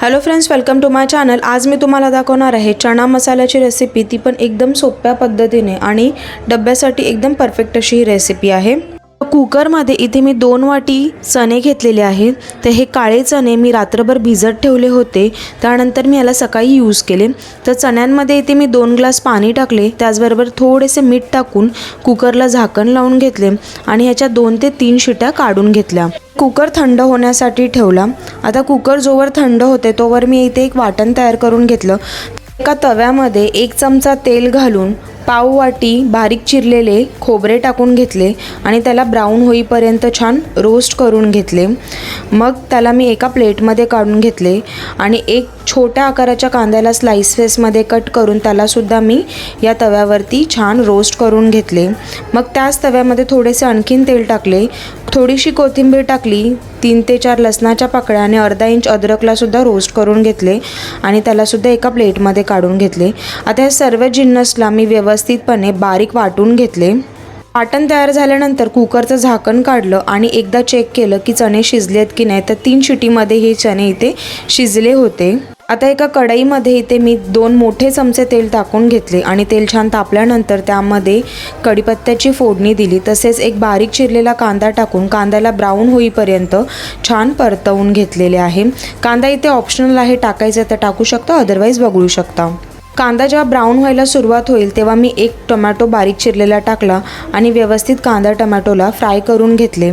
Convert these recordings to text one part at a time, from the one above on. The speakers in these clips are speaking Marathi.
Hello friends welcome to my channel आज मी तुम्हाला दाखवणार आहे चणा मसाल्याची रेसिपी ती पण एकदम सोप्या पद्धतीने आणि डब्यासाठी एकदम परफेक्ट अशी ही रेसिपी आहे. कुकरमध्ये इथे मी दोन वाटी चणे घेतलेले आहेत. तर हे काळे चणे मी रात्रभर भिजत ठेवले होते. त्यानंतर मी याला सकाळी यूज केले. तर चण्यांमध्ये इथे मी दोन ग्लास पाणी टाकले. त्याचबरोबर थोडेसे मीठ टाकून कुकरला झाकण लावून घेतले आणि ह्याच्या दोन ते तीन शिट्या काढून घेतल्या. कुकर थंड होण्यासाठी ठेवला. आता कुकर जोवर थंड होते तोवर मी इथे एक वाटण तयार करून घेतलं. एका तव्यामध्ये एक चमचा तेल घालून पाव वाटी बारीक चिरलेले खोबरे टाकून घेतले आणि त्याला ब्राऊन होईपर्यंत छान रोस्ट करून घेतले. मग त्याला मी एका प्लेटमध्ये काढून घेतले आणि एक छोट्या आकाराच्या कांद्याला स्लाइस फेसमध्ये कट करून त्यालासुद्धा मी या तव्यावरती छान रोस्ट करून घेतले. मग त्याच तव्यामध्ये थोडेसे आणखीन तेल टाकले. थोडीशी कोथिंबीर टाकली. तीन ते चार लसणाच्या पाकळ्या आणि अर्धा इंच अद्रकलासुद्धा रोस्ट करून घेतले आणि त्यालासुद्धा एका प्लेटमध्ये काढून घेतले. आता या सर्व जिन्नसला मी व्यवस्थितपणे बारीक वाटून घेतले. वाटण तयार झाल्यानंतर कुकरचं झाकण काढलं आणि एकदा चेक केलं की चणे शिजलेत की नाही तर तीन शिटीमध्ये हे चणे इथे शिजले होते. आता एका कढईमध्ये इथे मी दोन मोठे चमचे तेल टाकून घेतले आणि तेल छान तापल्यानंतर त्यामध्ये कढीपत्त्याची फोडणी दिली. तसेच एक बारीक चिरलेला कांदा टाकून कांद्याला ब्राऊन होईपर्यंत छान परतवून घेतलेले आहे. कांदा इथे ऑप्शनल आहे टाकायचं तर टाकू शकता अदरवाईज वगळू शकता. कांदा जेव्हा ब्राऊन व्हायला सुरुवात होईल तेव्हा मी एक टोमॅटो बारीक चिरलेला टाकला आणि व्यवस्थित कांदा टोमॅटोला फ्राय करून घेतले.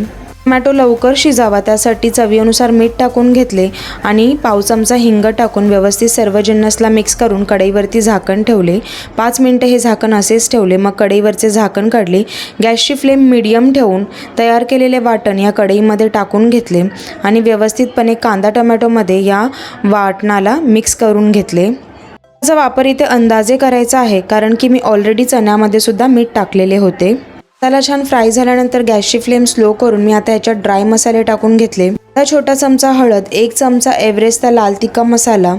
टोमॅटो लवकर शिजावा. त्यासाठी चवीनुसार मीठ टाकून घेतले आणि पाव चमचा हिंग टाकून व्यवस्थित सर्व जिन्नसला मिक्स करून कढईवरती झाकण ठेवले. पाच मिनटं हे झाकण असेच ठेवले. मग कढईवरचे झाकण काढले. गॅसची फ्लेम मिडियम ठेवून तयार केलेले वाटण या कढईमध्ये टाकून घेतले आणि व्यवस्थितपणे कांदा टोमॅटोमध्ये या वाटणाला मिक्स करून घेतले. त्याचा वापर इथे अंदाजे करायचा आहे कारण की मी ऑलरेडी चण्यामध्ये सुद्धा मीठ टाकलेले होते. त्याला छान फ्राय झाल्यानंतर गॅसची फ्लेम स्लो करून मी आता याच्यात ड्राय मसाले टाकून घेतले. आता छोटा चमचा हळद एक चमचा एव्हरेस्टचा लाल तिखा मसाला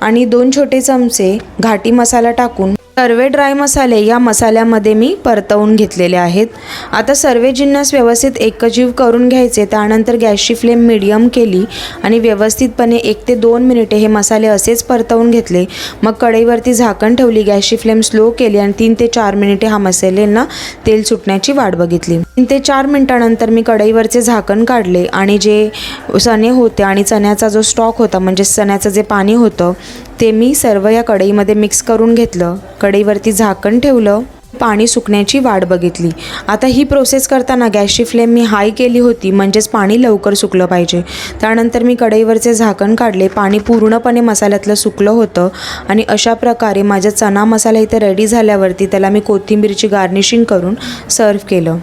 आणि दोन छोटे चमचे घाटी मसाला टाकून सर्वे ड्राय मसाले या मसाल्यामध्ये मी परतवून घेतलेले आहेत. आता सर्व जिन्नस व्यवस्थित एकजीव करून घ्यायचे त्यानंतर गॅसची फ्लेम मिडियम केली आणि व्यवस्थितपणे एक ते दोन मिनिटे हे मसाले असेच परतवून घेतले. मग कढईवरती झाकण ठेवली गॅसची फ्लेम स्लो केली आणि तीन ते चार मिनिटे हा मसाल्यांना तेल सुटण्याची वाट बघितली. तीन ते चार मिनिटानंतर मी कढईवरचे झाकण काढले आणि जे चणे होते आणि चण्याचा जो स्टॉक होता म्हणजे चण्याचं जे पाणी होतं ते मी सर्व या कढईमध्ये मिक्स करून घेतलं. कढईवरती झाकण ठेवलं. पाणी सुकण्याची वाट बघितली. आता ही प्रोसेस करताना गॅसची फ्लेम मी हाय केली होती म्हणजेच पाणी लवकर सुकलं पाहिजे. त्यानंतर मी कढईवरचे झाकण काढले. पाणी पूर्णपणे मसाल्यातलं सुकलं होतं आणि अशा प्रकारे माझा चना मसाला इथे रेडी झाल्यावरती त्याला मी कोथिंबीरची गार्निशिंग करून सर्व केलं.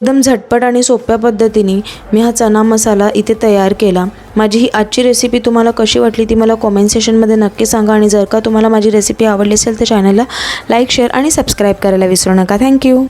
एकदम झटपट आणि सोप्या पद्धतीने मी हा चना मसाला इथे तयार केला. माझी ही आजची रेसिपी तुम्हाला कशी वाटली ती मला कॉमेंट सेशनमध्ये नक्की सांगा आणि जर का तुम्हाला माझी रेसिपी आवडली असेल तर चॅनलला लाईक शेअर आणि सबस्क्राईब करायला विसरू नका. थँक्यू